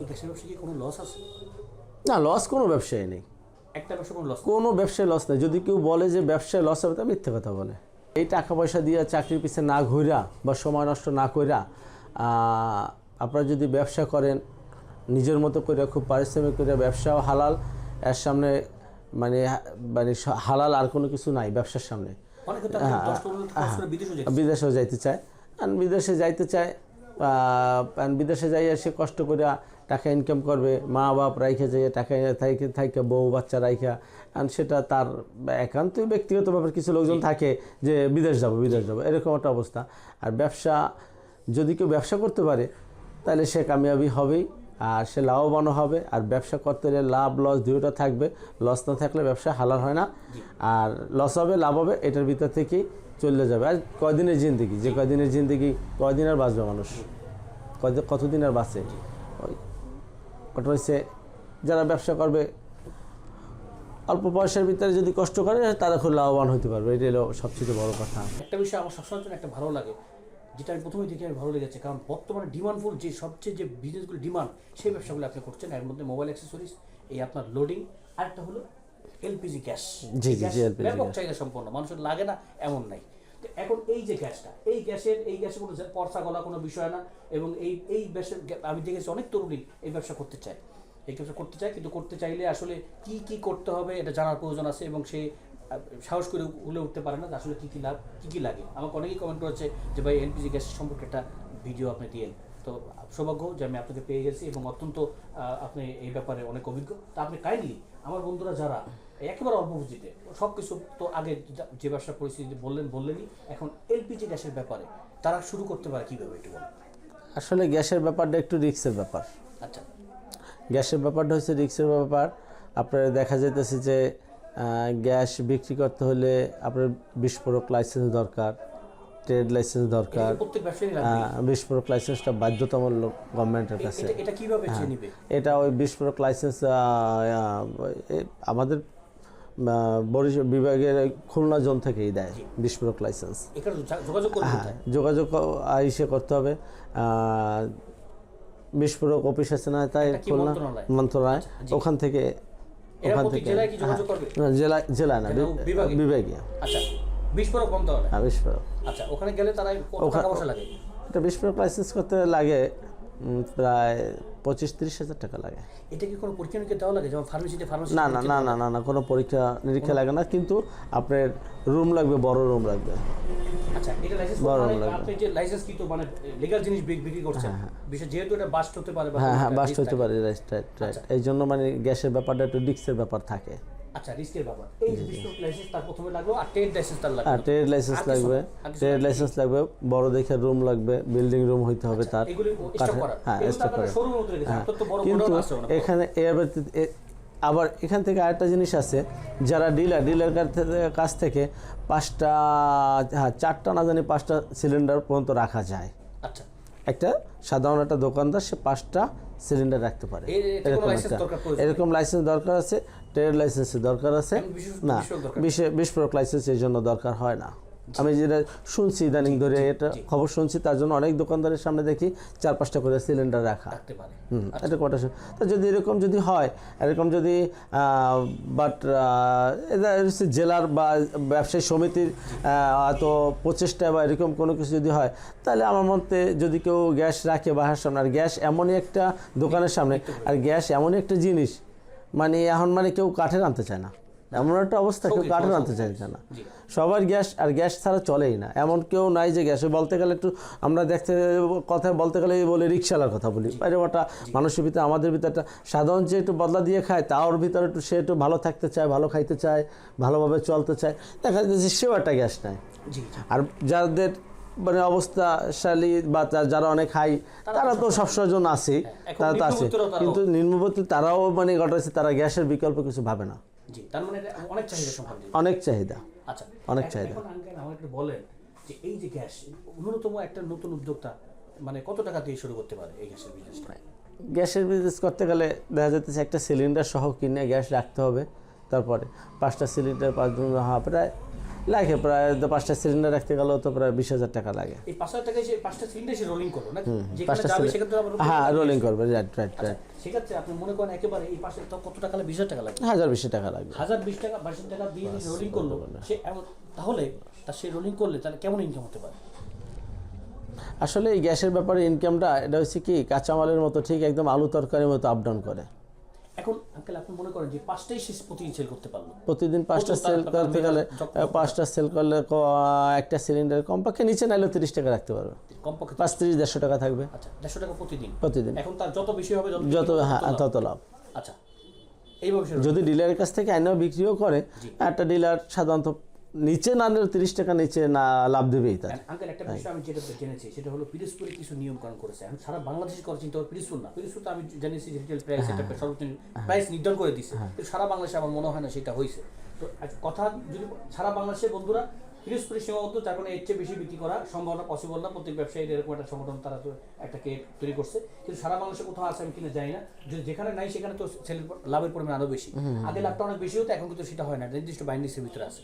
এই গ্যাসের ব্যবসা কি কোনো লস আছে? না লস কোনো ব্যবসায় নেই। একটা ব্যবসা কোনো লস কোনো ব্যবসায় লস নেই। যদি কেউ বলে যে ব্যবসায় লস হবে তা মিথ্যে কথা বলে। এই টাকা পয়সা দিয়ে চাকরির পিছনে না ঘুরা বা সময় নষ্ট না কইরা আপনারা যদি ব্যবসা করেন নিজের মতো করে খুব পারিশ্রমিক করে ব্যবসাও হালাল এর সামনে মানে মানে হালাল আর কোনো কিছু নাই ব্যবসার সামনে। যায় বিদেশেও যাইতে চায়। আর বিদেশে যাইতে চায় বিদেশে যাইয়া সে কষ্ট করে টাকা ইনকাম করবে মা বাপ রাইখে যাইয়ে টাকা থাইকে থাইকে বউ বাচ্চা রাইখা আর সেটা তার একান্তই ব্যক্তিগত ব্যাপার কিছু লোকজন থাকে যে বিদেশ যাব বিদেশ যাব এরকম একটা অবস্থা। আর ব্যবসা যদি কেউ ব্যবসা করতে পারে তাহলে সে কামিয়াবি হবেই আর সে লাভবানও হবে। আর ব্যবসা করতে গেলে লাভ লস দুটোটা থাকবে। লস না থাকলে ব্যবসা হালাল হয় না। আর লস হবে লাভ হবে এটার ভিতর থেকেই চলে যাবে। আর কয়দিনের জিন্দিগি? যে কয়দিনের জিন্দিগি, কয়দিন আর বাঁচবে মানুষ? কতদিন আর বাঁচে? ওটা হচ্ছে যারা ব্যবসা করবে, অল্প পয়সার ভিতরে যদি কষ্ট করে, তারা খুব লাভবান হতে পারবে। এটাই হলো সবচেয়ে বড় কথা। একটা বিষয় আমার সবসময় জন্য একটা ভালো লাগে, যেটা আমি প্রথমে দেখে ভালো লেগেছে। কারণ বর্তমানে ডিমান্ডফুল যে সবচেয়ে যে বিজনেসগুলো ডিমান্ড সেই ব্যবসাগুলো আপনি করছেন। এর মধ্যে মোবাইল অ্যাক্সেসরিজ এই আপনার লোডিং আরেকটা হলো এলপিজি গ্যাস। জি, জি, জি, LPG ব্যাপক। চাহিদা সম্পন্ন মানুষের লাগে না এমন নাই। তো এখন এই যে গ্যাসটা এই গ্যাসের এই গ্যাসের কোনো পরসা গলা কোনো বিষয় না এবং এই এই ব্যবসার গ্যা- আমি দেখেছি অনেক তরুণী এই ব্যবসা করতে চায়। এই ব্যবসা করতে চায় কিন্তু করতে চাইলে আসলে কি কি করতে হবে এটা জানার প্রয়োজন আছে এবং সে সাহস করে উলে উঠতে পারে না আসলে কি কি লাভ কি কি লাগে। আমাকে অনেকেই কমেন্ট করেছে যে ভাই এলপিজি গ্যাস সম্পর্কে একটা ভিডিও আপনি দিয়েন। তো সৌভাগ্য যে আমি আপনাকে পেয়ে গেছি এবং অত্যন্ত আপনি এই ব্যাপারে অনেক অভিজ্ঞ। তা আপনি কাইন্ডলি আমার বন্ধুরা যারা একেবারে অল্প পুঁজিতে সব কিছু তো আগে যা- ব্যবসার পরিস্থিতি বললেন বললেনই এখন এলপিজি গ্যাসের ব্যাপারে তারা শুরু করতে পারে কীভাবে একটু বলুন? আসলে গ্যাসের ব্যাপারটা একটু রিক্সের ব্যাপার। আচ্ছা। গ্যাসের ব্যাপারটা হচ্ছে রিক্সের ব্যাপার। আপনার দেখা যাইতেছে যে গ্যাস বিক্রি করতে হলে আপনার বিস্ফোরক লাইসেন্স দরকার। ট্রেড লাইসেন্স দরকার। বিস্ফোরক লাইসেন্সটা বাধ্যতামূলক গভর্নমেন্টের কাছে। এটা এটা ওই বিস্ফোরক লাইসেন্স আমাদের বরিশাল বিভাগের খুলনা জোন থেকেই দেয় বিস্ফোরক লাইসেন্স। হ্যাঁ যোগাযোগ ইসে করতে হবে। বিস্ফোরক অফিস আছে না তাই খুলনা মন্ত্রণালয়? মন্ত্রণালয়। ওখান থেকে ওখান থেকে। না, জেলা জেলা না বিভাগে? বিভাগীয়। আচ্ছা। বিস্ফোরক বন্ধ হবে। হ্যাঁ বিস্ফোরক। আচ্ছা ওখানে গেলে তারা টাকা পয়সা লাগে? এটা বিস্ফোরক লাইসেন্স করতে লাগে প্রায় পঁচিশ তিরিশ হাজার টাকা লাগে। এটা কি কোনো পরীক্ষা নিরীক্ষা দেওয়া লাগে? যেমন ফার্মেসিতে ফার্মেসি না না না না না না কোনো পরীক্ষা নিরীক্ষা লাগে না কিন্তু আপনার রুম লাগবে বড় রুম লাগবে। আচ্ছা এটা লাইসেন্স বড় মানে লাগবে। আপনি যে লাইসেন্স কি তো মানে লিগ্যাল জিনিস বিক্রি করছেন বিশেষ যেহেতু এটা বাস্ট হতে পারে হ্যাঁ হ্যাঁ বাস্ট হতে পারে রাইট রাইট রাইট এই জন্য মানে গ্যাসের ব্যাপারটা একটু রিক্সের ব্যাপার থাকে। আচ্ছা রিস্কের ব্যাপার। এই যে বিস্ফোরক লাইসেন্স তার প্রথমে লাগল আর ট্রেড লাইসেন্স তার লাগবে। আর ট্রেড লাইসেন্স লাগবে। ট্রেড লাইসেন্স বড় দেখে রুম লাগবে বিল্ডিং রুম হইতে হবে তার। করা হ্যাঁ স্টক করা হ্যাঁ কিন্তু। এখানে এর আবার এখান থেকে আরেকটা জিনিস আছে যারা ডিলার ডিলার কাছ থেকে পাঁচটা হ্যাঁ চারটা না জানি পাঁচটা সিলিন্ডার পর্যন্ত রাখা যায়। আচ্ছা একটা সাধারণ একটা দোকানদার সে পাঁচটা সিলিন্ডার রাখতে পারে। এরকম একটা এরকম লাইসেন্স দরকার আছে ট্রেড লাইসেন্সের দরকার আছে। না বিশেষ। বিস্ফোরক লাইসেন্স এই জন্য দরকার হয় না। আমি যেটা শুনছি ইদানিং ধরে এটা খবর শুনছি তার জন্য অনেক দোকানদারের সামনে দেখি চার পাঁচটা করে সিলিন্ডার রাখা। হুম এটা কটা তা যদি এরকম যদি হয় এরকম যদি বাট এটা হচ্ছে জেলার বা ব্যবসায়ী সমিতির এত প্রচেষ্টা বা এরকম কোনো কিছু যদি হয় তাহলে আমার মতে যদি কেউ গ্যাস রাখে বাসার সামনে আর গ্যাস এমনই একটা দোকানের সামনে আর গ্যাস এমনই একটা জিনিস মানে এখন মানে কেউ কাঠে আনতে চায় না। এমন একটা অবস্থা কেউ শৌখিন, আনতে চাইছে না। সবার গ্যাস আর গ্যাস ছাড়া চলেই না। এমন কেউ নাই যে গ্যাসে বলতে গেলে একটু আমরা দেখতে কথা বলতে গেলে বলে রিক্সালার কথা বলি। বাইরে ওটা মানুষের ভিতরে আমাদের ভিতরে একটা সাধারণ যে একটু বদলা দিয়ে খায় তার ভিতরে একটু সে একটু ভালো থাকতে চায় ভালো খাইতে চায় ভালোভাবে চলতে চায় দেখা যাচ্ছে সেও একটা গ্যাস নেয়। আর যাদের মানে অবস্থাশালী বা যারা অনেক হাই তারা তো সবসময় জন্য আছে তারা তো আছে। কিন্তু নিম্নবর্তী তারাও মানে ঘটাচ্ছে তারা গ্যাসের বিকল্প কিছু ভাবে না। জি তার মানে এটা অনেক চাহিদা অনেক চাহিদা আচ্ছা অনেক চাহিদা। এখন আঙ্কেল আমাকে একটু বলেন যে এই যে গ্যাস ন্যূনতম একটা নতুন উদ্যোক্তা মানে কত টাকা দিয়ে শুরু করতে পারে এই গ্যাসের বিজনেসটা গ্যাসের বিজনেস করতে গেলে দেখা যাচ্ছে একটা সিলিন্ডার সহ কিনে গ্যাস রাখতে হবে তারপরে পাঁচটা সিলিন্ডার পাঁচ দিন হওয়া প্রায় লাগে প্রায় তো পাঁচটা সিলিন্ডার রাখতে গেলেও তো প্রায় বিশ হাজার টাকা লাগে। হ্যাঁ রোলিং করবে রাইট রাইট রাইট সেক্ষেত্রে আপনি মনে করেন একেবারে এই পাশে কত টাকা লাগে? বিশ হাজার টাকা লাগে। হাজার বেশি টাকা হাজার বিশ টাকা বাইশ টাকা দিয়ে রোলিং করল সে তাহলে তার সে রোলিং করলে তাহলে কেমন ইনকাম হতে পারে? আসলে এই গ্যাসের ব্যাপারে ইনকামটা এটা হচ্ছে কি কাঁচামালের মতো ঠিক একদম আলু তরকারির মতো আপ ডাউন করে। এখন আঙ্কেল আপনি মনে করেন যে পাঁচটাই শেষ প্রতিদিন সেল করতে পারল। প্রতিদিন পাঁচটা সেল করতে গেলে পাঁচটা সেল করলে একটা সিলিন্ডার কমপক্ষে নিচে নাইলেও তিরিশ টাকা রাখতে পারবে। কমপক্ষে পাঁচ তিরিশ দেড়শো টাকা থাকবে। আচ্ছা দেড়শো টাকা প্রতিদিন? প্রতিদিন। এখন তার যত বেশি হবে যত যত হ্যাঁ তত লাভ। আচ্ছা যদি ডিলারের কাছ থেকে আইনও বিক্রিও করে একটা ডিলার সাধারণত নিচে না নিলে তিরিশ টাকা নিচে না লাভ দেবেই তার। আঙ্কেল একটা বিষয় আমি যেটা জেনেছি সেটা হলো পিরিসপুরে কিছু করেছে। এখন সারা বাংলাদেশে করার চিন্তা পিরিসপুর না। পিরিসপুর তো আমি জেনেছি রিটেল প্রাইস হ্যাঁ, একটা সর্বোচ্চ প্রাইস নির্ধারণ করে কিন্তু সারা বাংলাদেশে আমার মনে হয় না সেটা হয়েছে। তো কথা যদি সারা বন্ধুরা পিরিসপুরে সীমাবদ্ধ যার কারণে এর চেয়ে বেশি বিক্রি করা সম্ভাবনা পসিবল না। প্রত্যেক ব্যবসায়ীর এরকম একটা সংগঠন তারা তো একটা কে তৈরি করছে। কিন্তু সারা বাংলাদেশে কোথাও আছে আমি কিনা যাই না। যদি যেখানে নাই সেখানে তো সেলের লাভের পরিমাণ আরও বেশি। আগে লাভটা অনেক বেশি হতো এখন কিন্তু সেটা হয় না। নির্দিষ্ট বাইন্ডিসের ভিতরে আছে।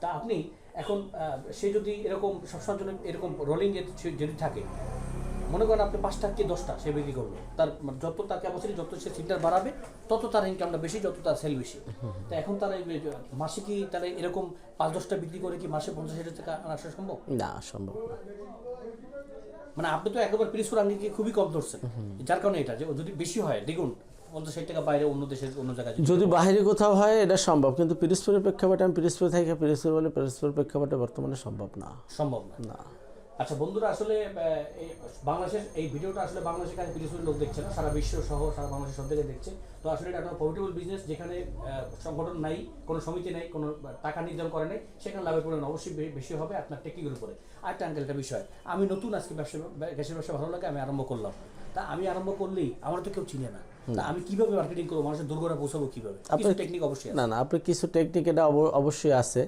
তা আপনি এখন সে যদি এরকম সবসময় জন্য এরকম রোলিং যদি থাকে মনে করেন আপনি পাঁচটা কি দশটা সে বিক্রি করল তার মানে যত তার ক্যাপাসিটি যত সে সিলিন্ডার বাড়াবে তত তার ইনকামটা বেশি যত তার সেল বেশি। তো এখন তার এই মাসে কি তাহলে এরকম পাঁচ দশটা বিক্রি করে কি মাসে পঞ্চাশ হাজার টাকা আনা আসা সম্ভব? না সম্ভব না। মানে আপনি তো একবার পিরিসপুর আঙ্গিকে খুবই কম ধরছেন। যার কারণে এটা যে যদি বেশি হয় দ্বিগুণ। টাকা বাইরে অন্য দেশের অন্য জায়গায় যদি- বাহিরে বাইরে কোথাও হয় এটা সম্ভব। কিন্তু পিরিসপুরের প্রেক্ষাপটে আমি পিরিসপুরে থাকি পিরিসপুর বলে পিরিসপুরের প্রেক্ষাপটে বর্তমানে সম্ভব না। সম্ভব না। আচ্ছা বন্ধুরা আসলে বাংলাদেশের এই ভিডিওটা আসলে বাংলাদেশের কাছে পিরিসপুরের লোক দেখছে না সারা বিশ্ব সহ সারা বাংলাদেশের সব জায়গায় দেখছে। তো আসলে এটা একটা প্রফিটেবল বিজনেস যেখানে সংগঠন নাই কোনো সমিতি নাই কোনো টাকা নির্ধারণ করে নাই সেখানে লাভের পরিমাণ অবশ্যই বেশি হবে আপনার টেকনিকের উপরে। আরেকটা আঙ্কেল একটা বিষয় আমি নতুন আজকে ব্যবসা গ্যাসের ব্যবসা ভালো লাগে আমি আরম্ভ করলাম। তা আমি আরম্ভ করলেই আমার তো কেউ চিনে না। আমি কীভাবে মার্কেটিং করব মানুষের দুর্গরা পৌঁছাবো কীভাবে? কিছু টেকনিক অবশ্যই না না আপনার কিছু টেকনিক এটা অব- অবশ্যই আছে।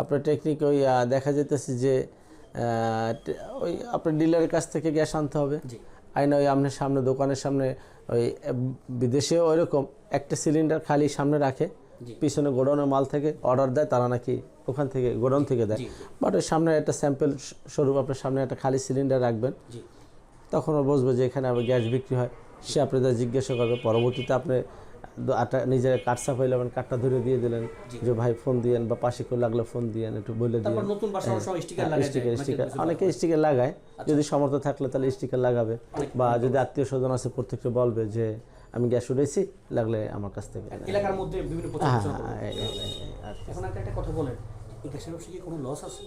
আপনার টেকনিক ওই দেখা যেতেছে যে ওই আপনার ডিলারের কাছ থেকে গ্যাস আনতে হবে। আইনা ওই আপনার সামনে দোকানের সামনে ওই আহ, বিদেশেও ওইরকম একটা সিলিন্ডার খালি সামনে রাখে। পিছনে গোডাউনের মাল থেকে অর্ডার দেয় তারা নাকি ওখান থেকে গোডাউন থেকে দেয়। বাট ওই সামনে একটা স্যাম্পেল স্বরূপ আপনার সামনে একটা খালি সিলিন্ডার রাখবেন। তখন ও বুঝবে যে এখানে আবার গ্যাস বিক্রি হয়। সে আপনি আপনাদের জিজ্ঞাসা করবে পরবর্তীতে আপনি আটা নিজের কাঠ সাফাই নেবেন কাঠটা ধরে দিয়ে দিলেন। যে ভাই ফোন দিয়েন বা পাশে কেউ লাগলে ফোন দিয়েন একটু বলে সময় স্টিকার স্টিকার অনেকে স্টিকার লাগায়। যদি সমর্থ থাকলে তাহলে স্টিকার লাগাবে। বা যদি আত্মীয় স্বজন আছে প্রত্যেককে বলবে যে আমি গ্যাস উঠেছি লাগলে আমার কাছ থেকে এলাকার মধ্যে বিভিন্ন হ্যাঁ হ্যাঁ কি। এখন একটা কথা বলেন এই গ্যাসের ব্যবসা কি কোনো লস আছে?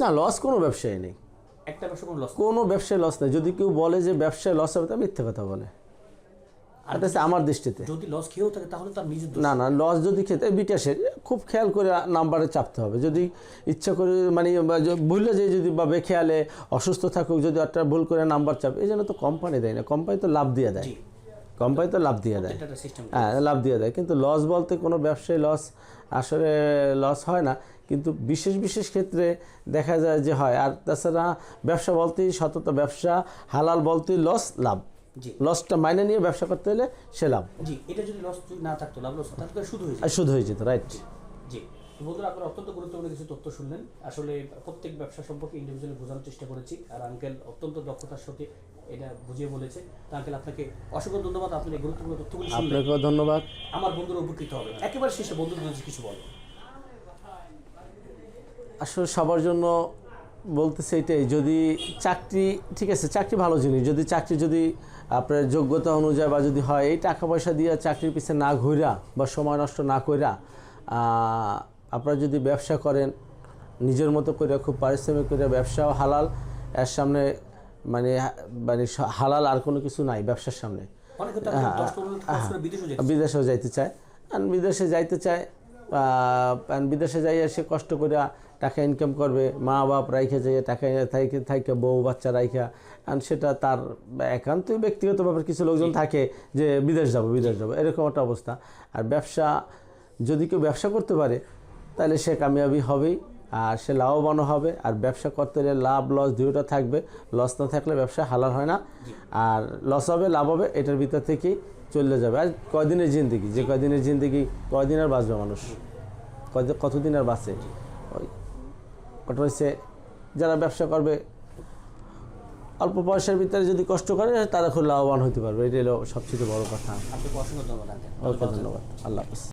না লস কোনো ব্যবসায় নেই। একটা ব্যবসা কোনো লস কোনো ব্যবসায় লস নেই। যদি কেউ বলে যে ব্যবসায় লস হবে তা মিথ্যে কথা বলে। আর আমার দৃষ্টিতে। যদি লস খেয়েও থাকে তাহলে তার নিজের না না লস যদি খেতে বিকাশের খুব খেয়াল করে নাম্বারে চাপতে হবে। যদি ইচ্ছা করে মানে ভুলে যে যদি বা বেখেয়ালে অসুস্থ থাকুক যদি একটা ভুল করে নাম্বার চাপ এই জন্য তো কোম্পানি দেয় না। কোম্পানি তো লাভ দিয়ে দেয়। কোম্পানি তো লাভ দিয়ে দেয়। হ্যাঁ লাভ দিয়ে দেয়। কিন্তু লস বলতে কোনো ব্যবসায় লস আসলে লস হয় না। কিন্তু বিশেষ বিশেষ ক্ষেত্রে দেখা যায় যে হয়। আর তাছাড়া ব্যবসা বলতেই সততা। ব্যবসা হালাল বলতেই লস লাভ। লসটা মাইনে নিয়ে ব্যবসা করতে হলে সে লাভ। জি এটা যদি লস না থাকতো লাভ লস তাহলে তো শুধু হয়েছে আর শুধু হয়ে যেত রাইট জি তো বন্ধুরা আপনারা অত্যন্ত গুরুত্বপূর্ণ কিছু তথ্য শুনলেন। আসলে প্রত্যেক ব্যবসা সম্পর্কে ইন্ডিভিজুয়ালি বোঝানোর চেষ্টা করেছি আর আঙ্কেল অত্যন্ত দক্ষতার সাথে এটা বুঝিয়ে বলেছে। তো আঙ্কেল আপনাকে অসংখ্য ধন্যবাদ। আপনি এই গুরুত্বপূর্ণ তথ্যগুলি আপনাকেও ধন্যবাদ। আমার বন্ধুরা উপকৃত হবে। একেবারে শেষে বন্ধুদের কিছু বলো। আসলে সবার জন্য বলতেছে এটাই যদি চাকরি ঠিক আছে চাকরি ভালো জিনিস যদি চাকরি যদি আপনার যোগ্যতা অনুযায়ী বা যদি হয় এই টাকা পয়সা দিয়ে চাকরির পিছনে না ঘুরা বা সময় নষ্ট না কইরা আপনারা যদি ব্যবসা করেন নিজের মতো করে খুব পারিশ্রমিক করে ব্যবসাও হালাল এর সামনে মানে মানে হালাল আর কোনো কিছু নাই ব্যবসার সামনে। বিদেশে যেতে বিদেশেও যাইতে চায়। আর বিদেশে যাইতে চায় বিদেশে যাইয়া সে কষ্ট করে টাকা ইনকাম করবে মা বাপ রাইখে যাইয়া টাকা থাইকে থাইকে বউ, বাচ্চা রাইখা। আর সেটা তার একান্তই ব্যক্তিগত ব্যাপার কিছু লোকজন থাকে যে বিদেশ যাব বিদেশ যাব, এরকম একটা অবস্থা। আর ব্যবসা, যদি কেউ ব্যবসা করতে পারে, তাহলে সে কামিয়াবি হবেই, আর সে লাভবানও হবে। আর ব্যবসা করতে গেলে লাভ, লস দুটোটা থাকবে। লস না থাকলে ব্যবসা হালাল হয় না। আর লস হবে, লাভ হবে, এটার ভিতর থেকেই চলে যাবে। আর কয়দিনের জিন্দিগি? যে কয়দিনের জিন্দিগি, কয়দিন আর বাঁচবে মানুষ? কয়দিন, কতদিন আর বাঁচে? ওটা হচ্ছে যারা ব্যবসা করবে অল্প পয়সার ভিতরে যদি কষ্ট করে তারা খুব লাভবান হতে পারবে। এটা হলো সবচেয়ে বড় কথা। আপনাকে অসংখ্য। ধন্যবাদ। আল্লাহ হাফিজ।